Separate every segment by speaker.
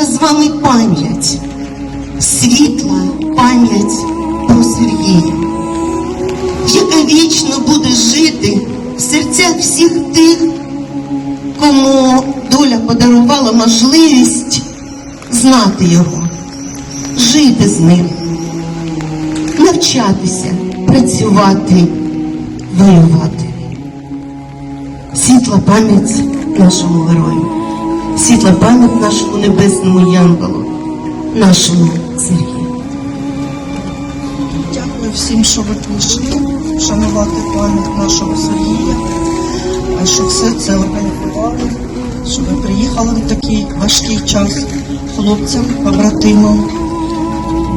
Speaker 1: вами пам'ять, світла пам'ять про Сергія, яка вічно буде жити в серцях всіх тих, кому доля подарувала можливість знати його, жити з ним, навчатися, працювати, воювати. Світла пам'ять нашому герою, світла пам'ять нашому небесному янголу, нашому Сергію.
Speaker 2: Дякую всім, що ви прийшли вшанувати пам'ять нашого Сергія, а що все це організували, що ви приїхали в такий важкий час хлопцям, побратимам.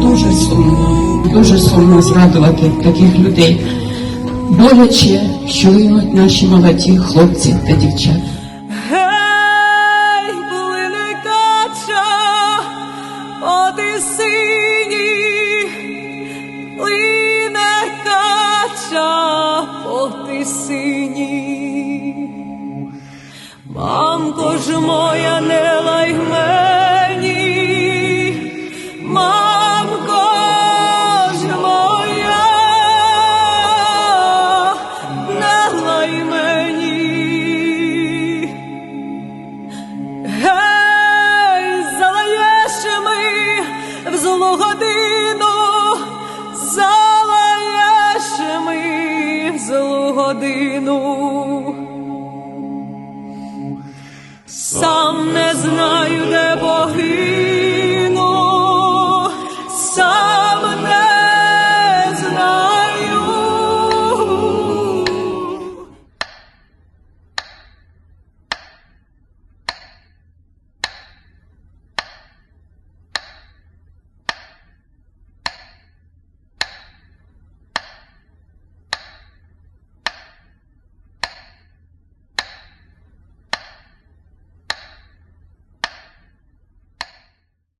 Speaker 3: Дуже сумно, дуже сумно згадувати таких людей. Боляче, що гинуть наші молоді хлопці та дівчата.
Speaker 4: По тисині, плине кача по тисині. Мамко ж моя, не годину. Сам не знаю.